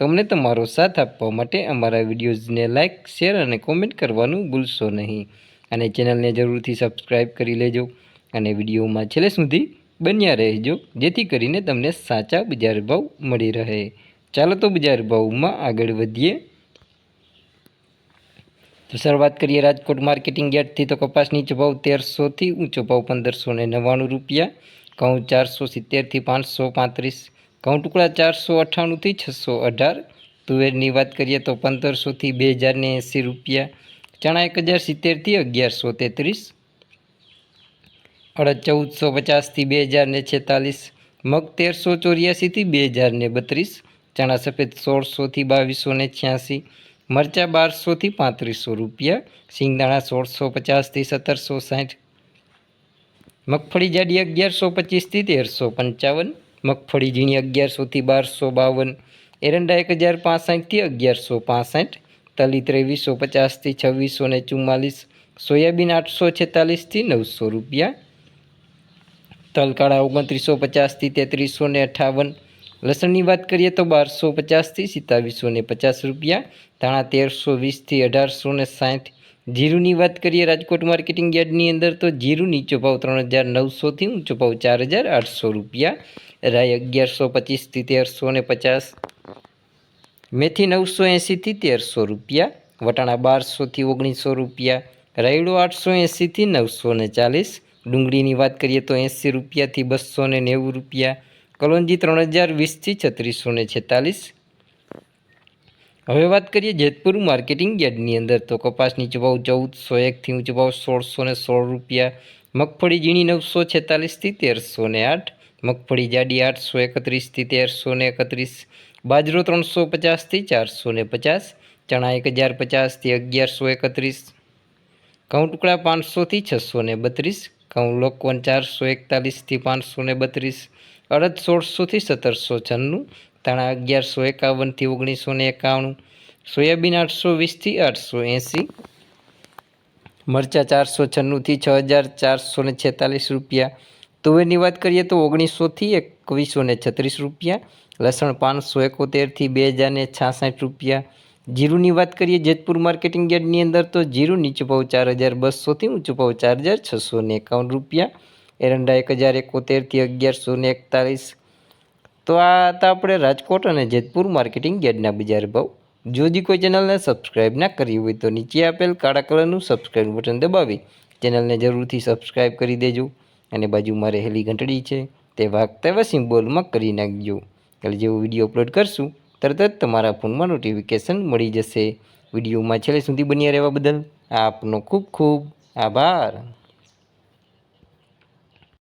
તો અમને તમારો સાથ આપવા માટે અમારા વિડીયોઝને લાઇક શેર અને કોમેન્ટ કરવાનું ભૂલશો નહીં. અને ચેનલને જરૂરથી સબસ્ક્રાઈબ કરી લેજો અને વિડીયોમાં છેલ્લે સુધી બન્યા રહેજો, જેથી કરીને તમને સાચા બજાર ભાવ મળી રહે. ચાલો તો બજાર ભાવમાં આગળ વધીએ. તો શરૂઆત કરીએ રાજકોટ માર્કેટિંગ યાર્ડથી. તો કપાસ નીચો તેરસોથી ઊંચો ભાવ પંદરસો ને નવ્વાણું રૂપિયા, ઘઉં ચારસો સિત્તેરથી પાંચસો પાંત્રીસ ઘઉં ટુકડા ચારસો અઠ્ઠાણુંથી છસો અઢાર. તુવેરની વાત કરીએ તો પંદરસોથી બે હજારને એંસી રૂપિયા. ચણા એક હજાર સિત્તેરથી અગિયારસો તેત્રીસ. અડદ ચૌદસો પચાસથી બે હજાર ને છેતાલીસ. મગ તેરસો ચોર્યાસીથી બે હજાર ને બત્રીસ. ચણા સફેદ સોળસોથી બાવીસો ને છ્યાસી. મરચાં બારસોથી પાંત્રીસો રૂપિયા. સિંગદાણા સોળસો પચાસથી સત્તરસો સાઠ. મગફળી જાડી અગિયારસો પચીસથી તેરસો પંચાવન. મગફળી ઝીણી અગિયારસોથી બારસો બાવન, એરંડા એક હજાર પાસઠથી અગિયારસો પાસઠ, તલી ત્રેવીસો પચાસથી છવ્વીસો ને ચુમ્માલીસ, સોયાબીન આઠસો છેતાલીસથી નવસો રૂપિયા. તલકાળા ઓગણત્રીસો પચાસથી તેત્રીસો ને અઠાવન, લસણની વાત કરીએ તો બારસો પચાસથી સિત્તાવીસો ને પચાસ રૂપિયા, ધાણા તેરસો વીસથી અઢારસો ને સાઠ જીરુની વાત કરીએ રાજકોટ માર્કેટિંગ યાર્ડની અંદર, તો જીરું નીચો ભાવ ત્રણ હજાર નવસોથી ઊંચો ભાવ ચાર હજાર આઠસો રૂપિયા રાય અગિયારસો પચીસથી તેરસો ને પચાસ, મેથી નવસો એંસીથી તેરસો રૂપિયા, વટાણા બારસોથી ઓગણીસો રૂપિયા, રાયડો આઠસો એંસીથી નવસો ને ચાલીસ, ડુંગળીની વાત કરીએ તો એંસી રૂપિયાથી બસો ને નેવું રૂપિયા, કલોંજી ત્રણ હજાર વીસથી છત્રીસો ને છેતાલીસ હવે વાત કરીએ જેતપુર માર્કેટિંગ યાર્ડની અંદર. તો કપાસની ચભાવ ચૌદસો, એકથી ઊંચો ભાવ સોળસો ને સોળ રૂપિયા, મગફળી ઝીણી નવસો છેતાલીસથી તેરસો ને આઠ, મગફળી જાડી આઠસો એકત્રીસથી તેરસો ને એકત્રીસ, બાજરો ત્રણસો પચાસથી ચારસો ને પચાસ, ચણા એક હજાર પચાસથી અગિયારસો એકત્રીસ, ઘઉં ટુકડા પાંચસોથી છસો ને બત્રીસ, ઘઉં લોકવન ચારસો એકતાલીસથી પાંચસો ને બત્રીસ, અડદ સોળસોથી સત્તરસો છન્નું ધાણા અગિયારસો એકાવનથી ઓગણીસો ને એકાણું, સોયાબીન આઠસો વીસથી આઠસો એંસી, મરચાં ચારસો છન્નુંથી છ હજાર ચારસો ને છેતાલીસ રૂપિયા. તુવેરની વાત કરીએ તો ઓગણીસોથી એકવીસો ને છત્રીસ રૂપિયા, લસણ પાંચસો એકોતેરથી બે હજાર ને છાસઠ રૂપિયા. જીરુની વાત કરીએ જેતપુર માર્કેટિંગ યાર્ડની અંદર તો જીરું નીચું ભાવ ચાર હજાર બસોથી ઊંચું ભાવ ચાર હજાર છસો ને એકાવન રૂપિયા. એરંડા એક હજાર એકોતેરથી અગિયારસો ને એકતાલીસ તો આ હતા આપણે રાજકોટ અને જેતપુર માર્કેટિંગ યાર્ડના બજાર ભાવ. જો જી કોઈ ચેનલને સબસ્ક્રાઈબ ના કરી હોય તો નીચે આપેલ કાળા કલરનું સબસ્ક્રાઈબ બટન દબાવી ચેનલને જરૂરથી સબસ્ક્રાઈબ કરી દેજો અને બાજુમાં રહેલી ઘંટડી છે તે વાગતા એવા સિમ્બોલમાં કરી નાખજો. એટલે જેવો વીડિયો અપલોડ કરશું, તરત જ તમારા ફોનમાં નોટિફિકેશન મળી જશે. વિડીયોમાં છેલ્લે સુધી બન્યા રહેવા બદલ આપનો ખૂબ ખૂબ આભાર.